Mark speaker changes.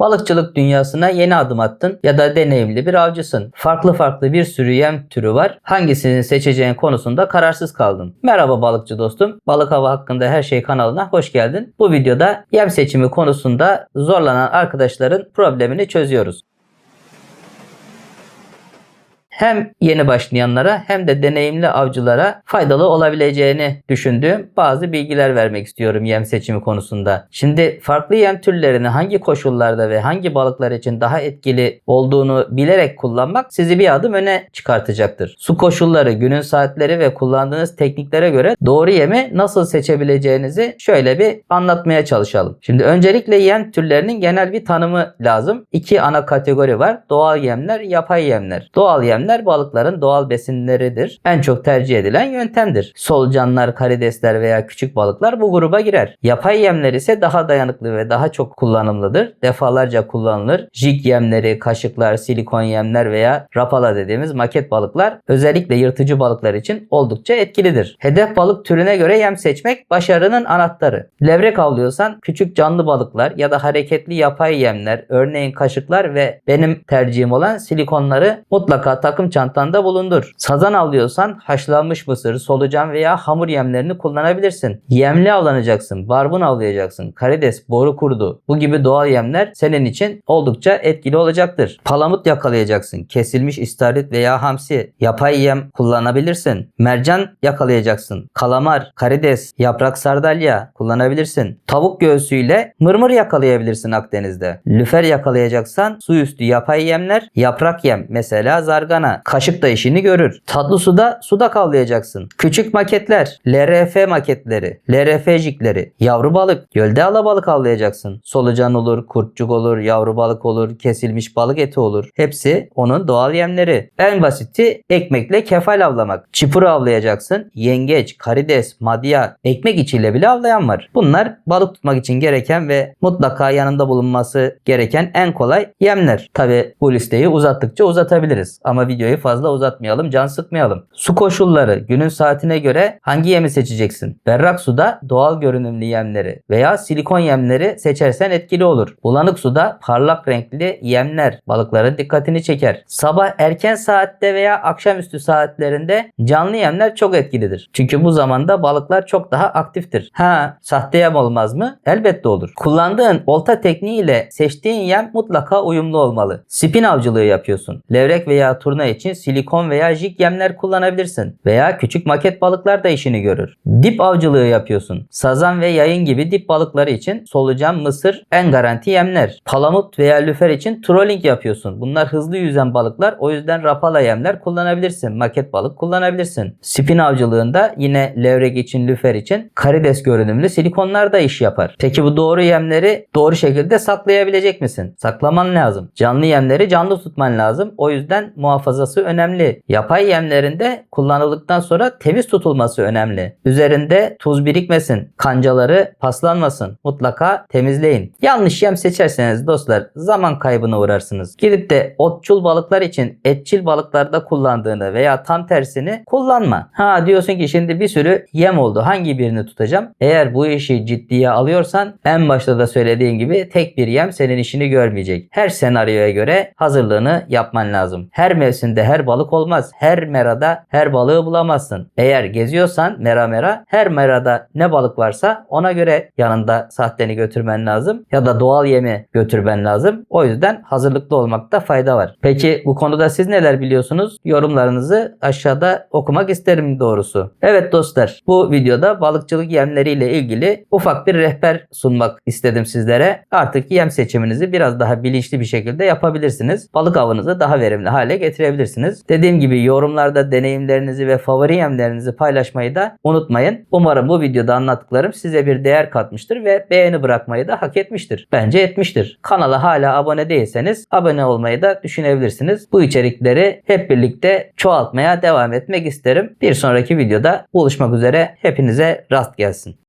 Speaker 1: Balıkçılık dünyasına yeni adım attın ya da deneyimli bir avcısın. Farklı farklı bir sürü yem türü var. Hangisini seçeceğin konusunda kararsız kaldın. Merhaba balıkçı dostum. Balık hava hakkında her şey kanalına hoş geldin. Bu videoda yem seçimi konusunda zorlanan arkadaşların problemini çözüyoruz. Hem yeni başlayanlara hem de deneyimli avcılara faydalı olabileceğini düşündüğüm bazı bilgiler vermek istiyorum yem seçimi konusunda. Şimdi farklı yem türlerini hangi koşullarda ve hangi balıklar için daha etkili olduğunu bilerek kullanmak sizi bir adım öne çıkartacaktır. Su koşulları, günün saatleri ve kullandığınız tekniklere göre doğru yemi nasıl seçebileceğinizi şöyle bir anlatmaya çalışalım. Şimdi öncelikle yem türlerinin genel bir tanımı lazım. İki ana kategori var. Doğal yemler, yapay yemler. Doğal yemler balıkların doğal besinleridir. En çok tercih edilen yöntemdir. Solucanlar, karidesler veya küçük balıklar bu gruba girer. Yapay yemler ise daha dayanıklı ve daha çok kullanımlıdır. Defalarca kullanılır. Jig yemleri, kaşıklar, silikon yemler veya rapala dediğimiz maket balıklar özellikle yırtıcı balıklar için oldukça etkilidir. Hedef balık türüne göre yem seçmek başarının anahtarı. Levrek avlıyorsan küçük canlı balıklar ya da hareketli yapay yemler, örneğin kaşıklar ve benim tercihim olan silikonları mutlaka takım çantanda bulundur. Sazan avlıyorsan haşlanmış mısır, solucan veya hamur yemlerini kullanabilirsin. Yemli avlanacaksın, barbun avlayacaksın, karides, boru kurdu. Bu gibi doğal yemler senin için oldukça etkili olacaktır. Palamut yakalayacaksın, kesilmiş istavrit veya hamsi, yapay yem kullanabilirsin. Mercan yakalayacaksın, kalamar, karides, yaprak sardalya kullanabilirsin. Tavuk göğsüyle mırmır yakalayabilirsin Akdeniz'de. Lüfer yakalayacaksan su üstü yapay yemler, yaprak yem mesela zargana, kaşık da işini görür. Tatlı suda suda kavlayacaksın. Küçük maketler, LRF maketleri, LRF jikleri, yavru balık, gölde alabalık avlayacaksın. Solucan olur, kurtçuk olur, yavru balık olur, kesilmiş balık eti olur. Hepsi onun doğal yemleri. En basiti ekmekle kefal avlamak. Çipur avlayacaksın. Yengeç, karides, madya, ekmek içiyle bile avlayan var. Bunlar balık tutmak için gereken ve mutlaka yanında bulunması gereken en kolay yemler. Tabi bu listeyi uzattıkça uzatabiliriz. Ama videoyu fazla uzatmayalım, can sıkmayalım. Su koşulları, günün saatine göre hangi yemi seçeceksin? Berrak suda doğal görünümlü yemleri veya silikon yemleri seçersen etkili olur. Bulanık suda parlak renkli yemler balıkların dikkatini çeker. Sabah erken saatte veya akşamüstü saatlerinde canlı yemler çok etkilidir. Çünkü bu zamanda balıklar çok daha aktiftir. Ha, sahte yem olmaz mı? Elbette olur. Kullandığın olta tekniğiyle seçtiğin yem mutlaka uyumlu olmalı. Spin avcılığı yapıyorsun. Levrek veya turna için silikon veya jig yemler kullanabilirsin. Veya küçük maket balıklar da işini görür. Dip avcılığı yapıyorsun. Sazan ve yayın gibi dip balıkları için solucan, mısır en garanti yemler. Palamut veya lüfer için trolling yapıyorsun. Bunlar hızlı yüzen balıklar. O yüzden rapala yemler kullanabilirsin. Maket balık kullanabilirsin. Spin avcılığında yine levrek için, lüfer için karides görünümlü silikonlar da iş yapar. Peki bu doğru yemleri doğru şekilde saklayabilecek misin? Saklaman lazım. Canlı yemleri canlı tutman lazım. O yüzden muhafazası önemli. Yapay yemlerinde kullanıldıktan sonra temiz tutulması önemli. Üzerinde tuz birikmesin. Kancaları paslanmasın. Mutlaka temizleyin. Yanlış yem seçerseniz dostlar zaman kaybına uğrarsınız. Gidip de otçul balıklar için etçil balıklarda kullandığını veya tam tersini kullanma. Ha diyorsun ki şimdi bir sürü yem oldu. Hangi birini tutacağım? Eğer bu işi ciddiye alıyorsan en başta da söylediğim gibi tek bir yem senin işini görmeyecek. Her senaryoya göre hazırlığını yapman lazım. Her mevsimde her balık olmaz. Her merada her balığı bulamazsın. Eğer geziyorsan mera mera her merada ne balık varsa ona göre yanında sahteni götürmen lazım ya da doğal yemi götürmen lazım. O yüzden hazırlıklı olmakta fayda var. Peki bu konuda siz neler biliyorsunuz? Yorumlarınızı aşağıda okumak isterim doğrusu. Evet dostlar bu videoda balıkçılık yemleriyle ilgili ufak bir rehber sunmak istedim sizlere. Artık yem seçiminizi biraz daha bilinçli bir şekilde yapabilirsiniz. Balık avınızı daha verimli hale getirebilirsiniz. Dediğim gibi yorumlarda deneyimlerinizi ve favori yemlerinizi paylaşmayı da unutmayın. Umarım bu videoda anlattıklarım size bir değer katmıştır ve beğeni bırakmayı da hak etmiştir. Bence etmiştir. Kanala hala abone değilseniz abone olmayı da düşünebilirsiniz. Bu içerikleri hep birlikte çoğaltmaya devam etmek isterim. Bir sonraki videoda buluşmak üzere. Hepinize rast gelsin.